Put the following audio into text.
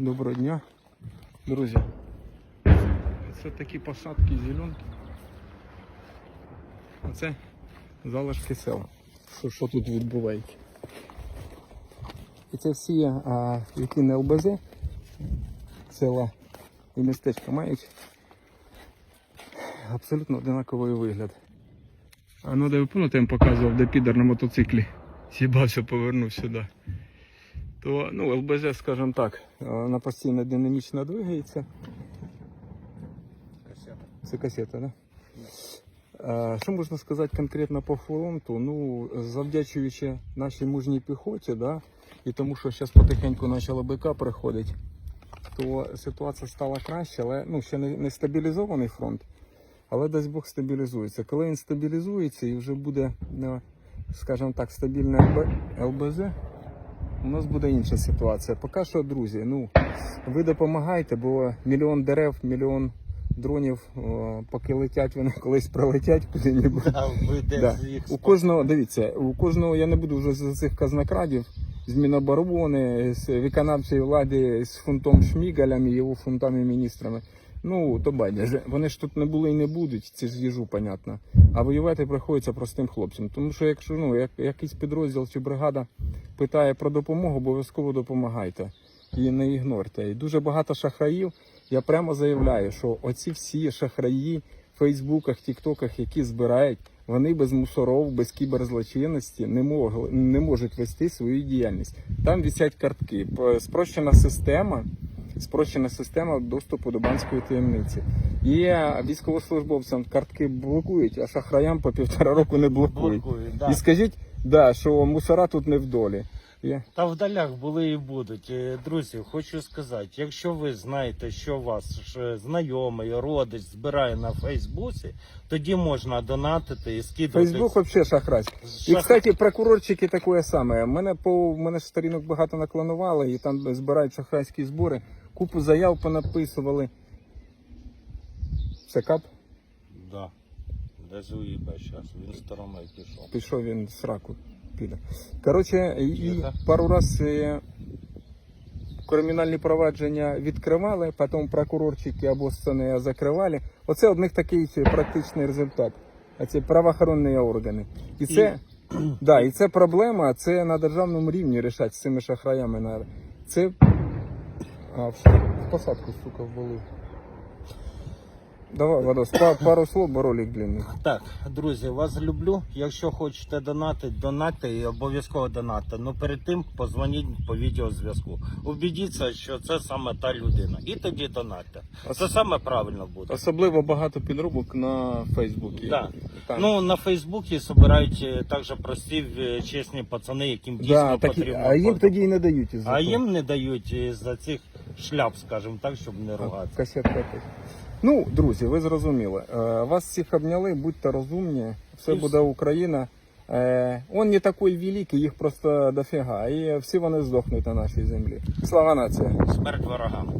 Доброго дня, друзі. Це такі посадки зеленки. А це залишки села. Що, що тут відбувається? І це всі, а, які не ЛБЗ, села і містечка мають абсолютно одинаковий вигляд. А ну де ви пам'ятаєте, я вам показував, де підер на мотоциклі сібався, повернув сюди. То ну, ЛБЗ, скажімо так, е, вона постійно динамічно двигається. Це касета, да? Е, Що можна сказати конкретно по фронту? Ну, завдячуючи нашій мужній піхоті, да, і тому, що зараз потихеньку почала БК приходить, то ситуація стала краще, але ну, ще не, не стабілізований фронт, але дасть Бог стабілізується. Коли він стабілізується і вже буде, ну, скажімо так, стабільне ЛБЗ, у нас буде інша ситуація. Поки що, друзі, ну, ви допомагайте, бо мільйон дерев, мільйон дронів, о, поки летять, вони колись прилетять куди-небудь. Да. їх У кожного, дивіться, у кожного, я не буду вже за цих казнокрадів, з Міноборони, з виконавчої влади, з фунтом Шмігалем і його фунтами міністрами. Ну, то байдуже. Вони ж тут не були і не будуть, це ж їжу, понятно. А воювати приходиться простим хлопцям. Тому що якщо ну, як, якийсь підрозділ чи бригада питає про допомогу, обов'язково допомагайте. І не ігнорте. І дуже багато шахраїв. Я прямо заявляю, що оці всі шахраї в Фейсбуках, Тіктоках, які збирають, вони без мусоров, без кіберзлочинності не, могли, не можуть вести свою діяльність. Там висять картки. Спрощена система, спрощена система доступу до банської таємниці. І військовослужбовцям картки блокують, а шахраям по півтора року не блокують. блокують? Да. І скажіть, да, що мусора тут не в долі. Я- Та в далях були і будуть. Е, Друзі, хочу сказати, якщо ви знаєте, що ваш е, знайомий, родич збирає на Фейсбуці, тоді можна донатити і скидувати. Фейсбук взагалі шахрайський. І, кстати, прокурорчики таке саме. Мене по мене ж сторінок багато наклонували, і там збирають шахрайські збори. Купу заяв понаписували. Це кап, Да. Десь уїбе зараз. Він стороною пішов. пішов він з раку. Піде. Коротше, і пару раз е, кримінальні провадження відкривали, потім прокурорчики або сцени закривали. Оце у них такий практичний результат. А це правоохоронні органи. І це. Да, і це проблема, це на державному рівні рішати з цими шахраями. Це. А, в посадку, сука, ввалив. Давай, Вадос, па- пару слов, бо ролик длинний. Так, друзі, вас люблю. Якщо хочете донати, донати і обов'язково донати. Ну перед тим позвоніть по відеозв'язку. Убедіться, що це саме та людина. І тоді донатьте. Це саме правильно буде. Особливо багато підробок на Фейсбуці. Да. Там. Ну на Фейсбуці збирають е, також прості е, чесні пацани, яким дійсно да, такі, потрібно. а їм тоді і не дають із-за а того. їм не дають за цих шляп, скажімо так, щоб не ругатися. Касетка. Ну, друзі, ви зрозуміли. Е, Вас всіх обняли, будьте розумні, все І буде Україна. Е, Он не такий великий, їх просто дофіга. І всі вони здохнуть на нашій землі. Слава нація! Смерть ворогам.